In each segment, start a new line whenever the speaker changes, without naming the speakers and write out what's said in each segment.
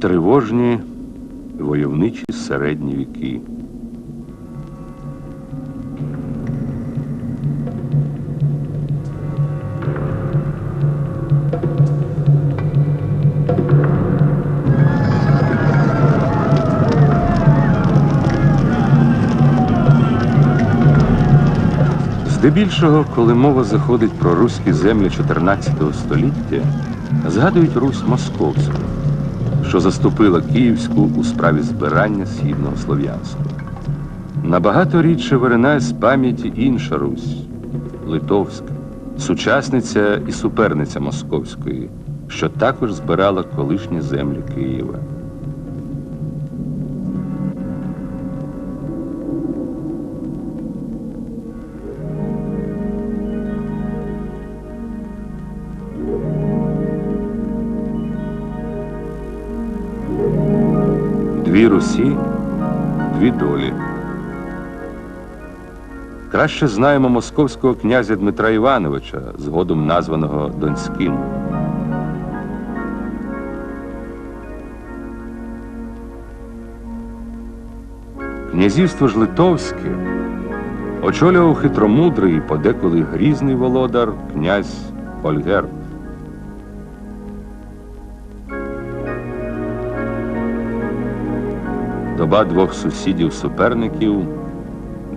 Тривожні войовничі середні віки. Здебільшого, коли мова заходить про руські землі 14 століття, згадують Русь Московську, що заступила Київську у справі збирання східного слов'янства. Набагато рідше виринає з пам'яті інша Русь Литовська, сучасниця і суперниця Московської, що також збирала колишні землі Києва. Русі, дві долі. Краще знаємо московського князя Дмитра Івановича, згодом названого Донським. Князівство ж Литовське очолював хитромудрий і подеколи грізний володар князь Ольгерд. Доба двох сусідів-суперників,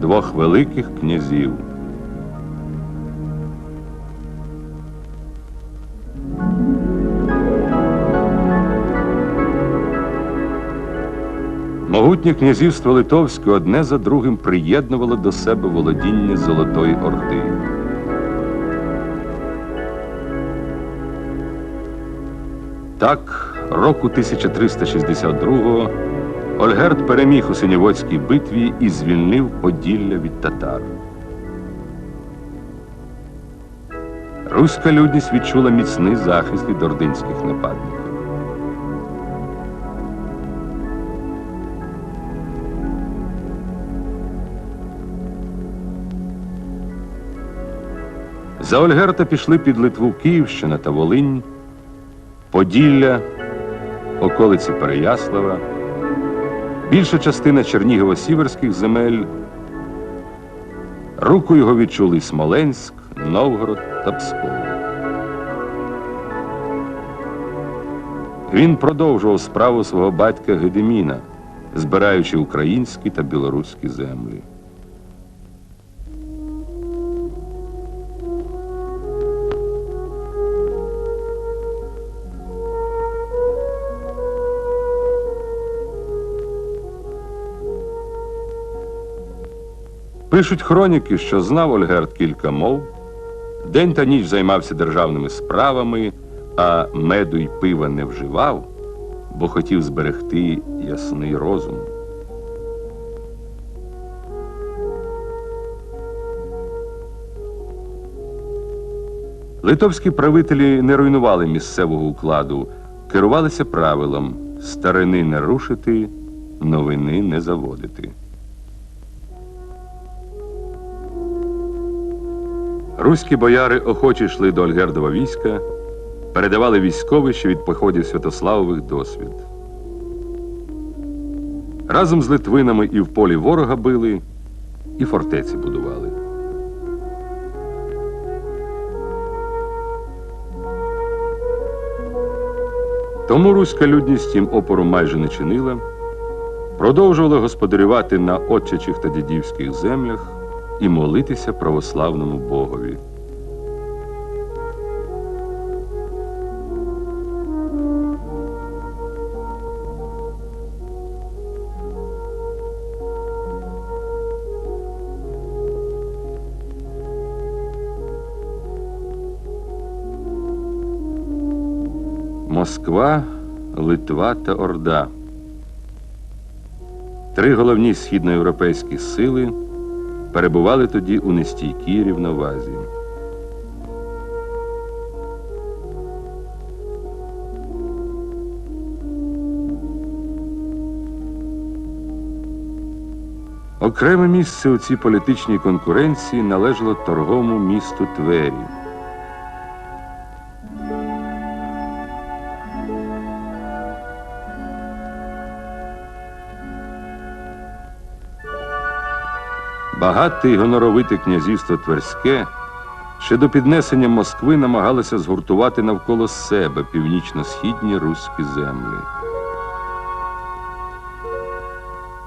двох великих князів. Могутнє князівство Литовське одне за другим приєднувало до себе володіння Золотої Орди. Так, року 1362-го Ольгерд переміг у Синєводській битві і звільнив Поділля від татар. Руська людність відчула міцний захист від ординських нападників. За Ольгерта пішли під Литву Київщина та Волинь, Поділля, околиці Переяслава. Більша частина Чернігово-Сіверських земель. Руку його відчули Смоленськ, Новгород та Псков. Він продовжував справу свого батька Гедеміна, збираючи українські та білоруські землі. Пишуть хроніки, що знав Ольгерд кілька мов, день та ніч займався державними справами, а меду й пива не вживав, бо хотів зберегти ясний розум. Литовські правителі не руйнували місцевого укладу, керувалися правилом старини не рушити, новини не заводити. Руські бояри охоче йшли до Ольгердова війська, передавали військовий, що від походів Святославових досвід. Разом з Литвинами і в полі ворога били, і фортеці будували. Тому руська людність їм опору майже не чинила, продовжувала господарювати на отчачих та дідівських землях і молитися православному Богові. Москва, Литва та Орда. Три головні східноєвропейські сили перебували тоді у нестійкій рівновазі. Окреме місце у цій політичній конкуренції належало торговому місту Твері. Багате й гоноровите князівство Тверське ще до піднесення Москви намагалося згуртувати навколо себе північно-східні руські землі.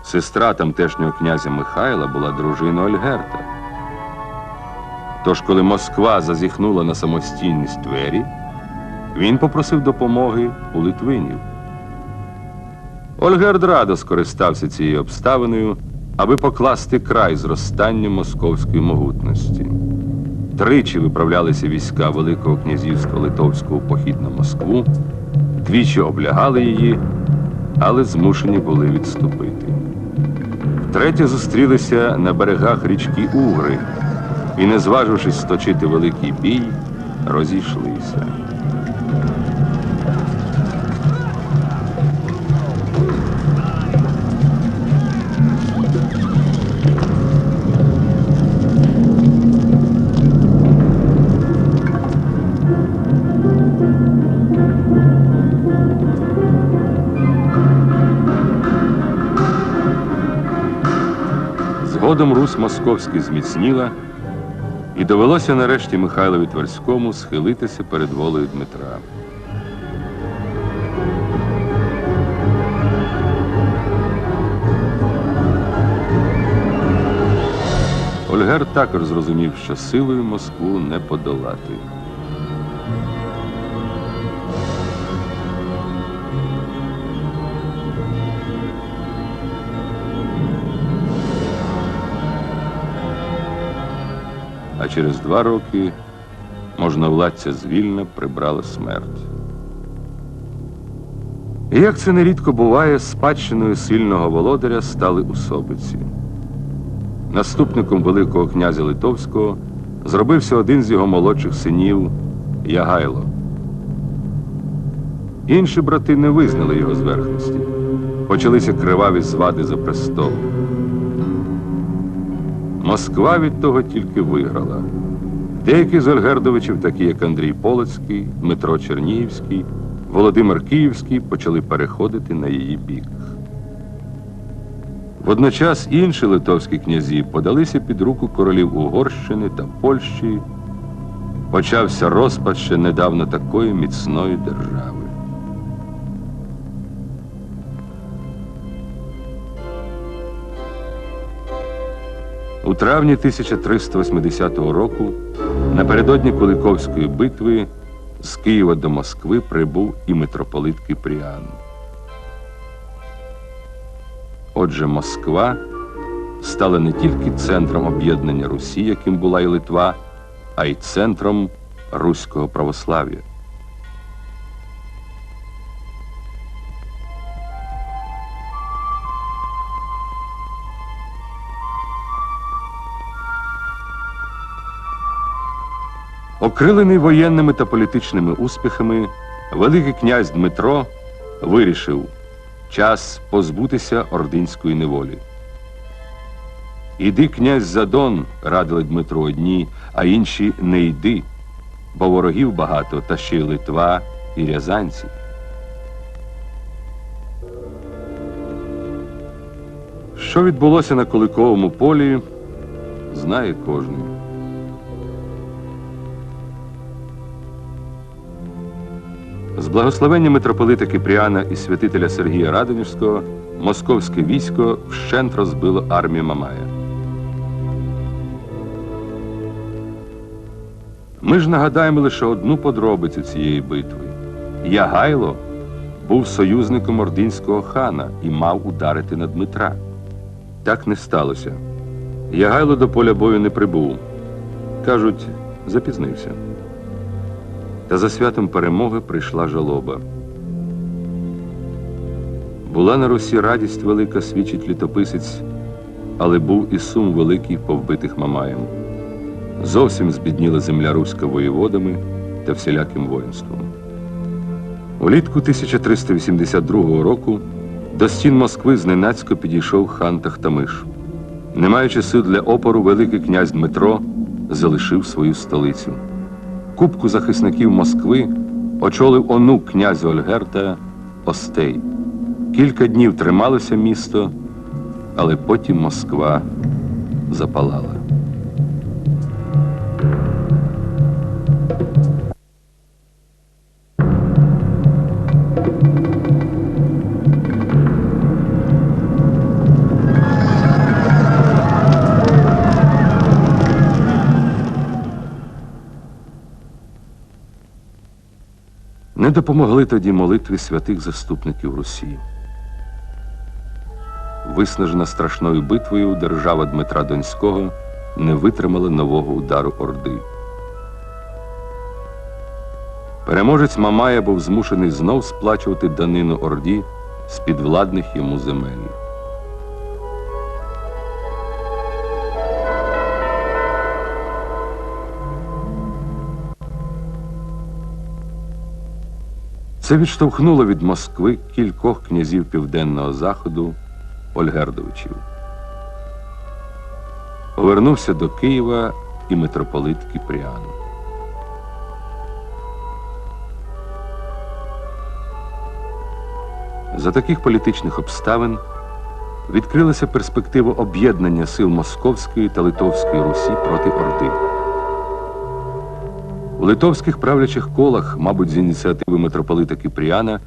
Сестра тамтешнього князя Михайла була дружиною Ольгерта. Тож, коли Москва зазіхнула на самостійність Твері, він попросив допомоги у Литвинів. Ольгерд радо скористався цією обставиною, аби покласти край зростанню московської могутності. Тричі виправлялися війська Великого князівства Литовського похід на Москву, двічі облягали її, але змушені були відступити. Втретє зустрілися на берегах річки Угри і, не зважившись сточити великий бій, розійшлися. Згодом Русь Московський зміцніла, і довелося нарешті Михайлові Тверському схилитися перед волею Дмитра. Ольгер також зрозумів, що силою Москву не подолати. А через два роки можновладця звільна прибрала смерть. І як це нерідко буває, спадщиною сильного володаря стали усобиці. Наступником Великого князя Литовського зробився один з його молодших синів Ягайло. Інші брати не визнали його зверхності. Почалися криваві звади за престол. Москва від того тільки виграла. Деякі з Ольгердовичів, такі як Андрій Полоцький, Дмитро Чернігівський, Володимир Київський, почали переходити на її бік. Водночас інші литовські князі подалися під руку королів Угорщини та Польщі. Почався розпад ще недавно такої міцної держави. У травні 1380 року, напередодні Куликовської битви, з Києва до Москви прибув і митрополит Кипріан. Отже, Москва стала не тільки центром об'єднання Русі, яким була і Литва, а й центром руського православ'я. Окрилений воєнними та політичними успіхами, Великий князь Дмитро вирішив час позбутися ординської неволі. Іди, князь Задон, радили Дмитро одні, а інші не йди, бо ворогів багато, та ще й Литва і рязанці. Що відбулося на Куликовому полі, знає кожен. Благословення митрополита Кипріана і святителя Сергія Радонівського московське військо вщент розбило армію Мамая. Ми ж нагадаємо лише одну подробицю цієї битви. Ягайло був союзником ординського хана і мав ударити на Дмитра. Так не сталося. Ягайло до поля бою не прибув. Кажуть, запізнився. Та за святом перемоги прийшла жалоба. Була на Русі радість велика, свідчить літописець, але був і сум великий по вбитих Мамаєм. Зовсім збідніла земля руська воєводами та всіляким воїнством. Улітку 1382 року до стін Москви зненацько підійшов хан Тахтамиш. Не маючи сил для опору, Великий князь Дмитро залишив свою столицю. Кубку захисників Москви очолив онук князя Ольгерта Остей. Кілька днів трималося місто, але потім Москва запалала. Допомогли тоді молитви святих заступників Русі. Виснажена страшною битвою, держава Дмитра Донського не витримала нового удару Орди. Переможець Мамая був змушений знов сплачувати данину Орді з підвладних йому земель. Це відштовхнуло від Москви кількох князів південного заходу Ольгердовичів. Повернувся до Києва і митрополит Кіпріан. За таких політичних обставин відкрилася перспектива об'єднання сил Московської та Литовської Русі проти Орди. У литовських правлячих колах, мабуть, з ініціативи митрополита Кіпріана,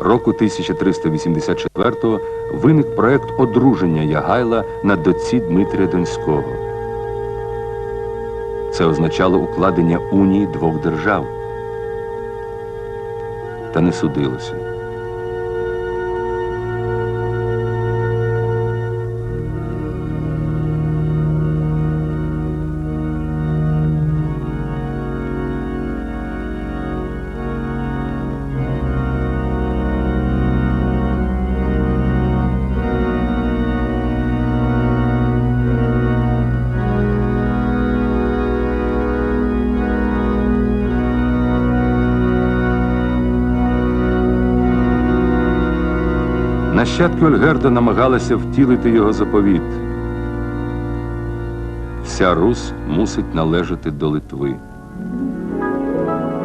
року 1384-го виник проект одруження Ягайла на дочці Дмитрія Донського. Це означало укладення унії двох держав. Та не судилося. Нащадки Ольгерда намагалися втілити його заповіт. Вся Русь мусить належати до Литви.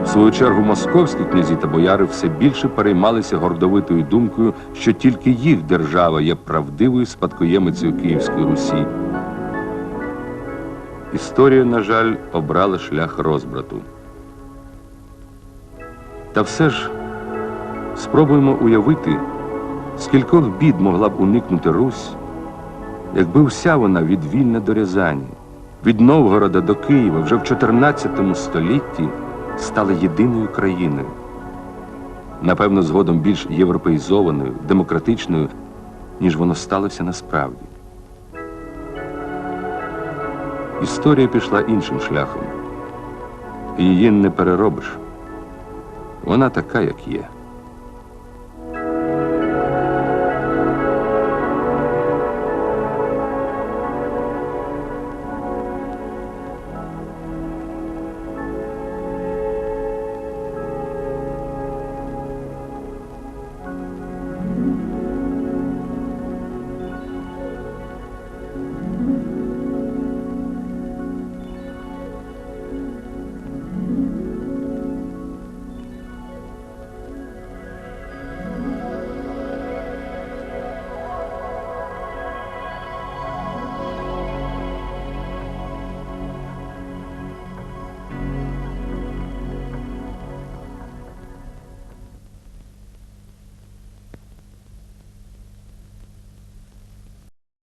В свою чергу московські князі та бояри все більше переймалися гордовитою думкою, що тільки їх держава є правдивою спадкоємицею Київської Русі. Історія, на жаль, обрала шлях розбрату. Та все ж спробуємо уявити, скількох бід могла б уникнути Русь, якби вся вона від Вільна до Рязані, від Новгорода до Києва вже в 14 столітті стала єдиною країною. Напевно, згодом більш європеїзованою, демократичною, ніж воно сталося насправді. Історія пішла іншим шляхом. Її не переробиш. Вона така, як є.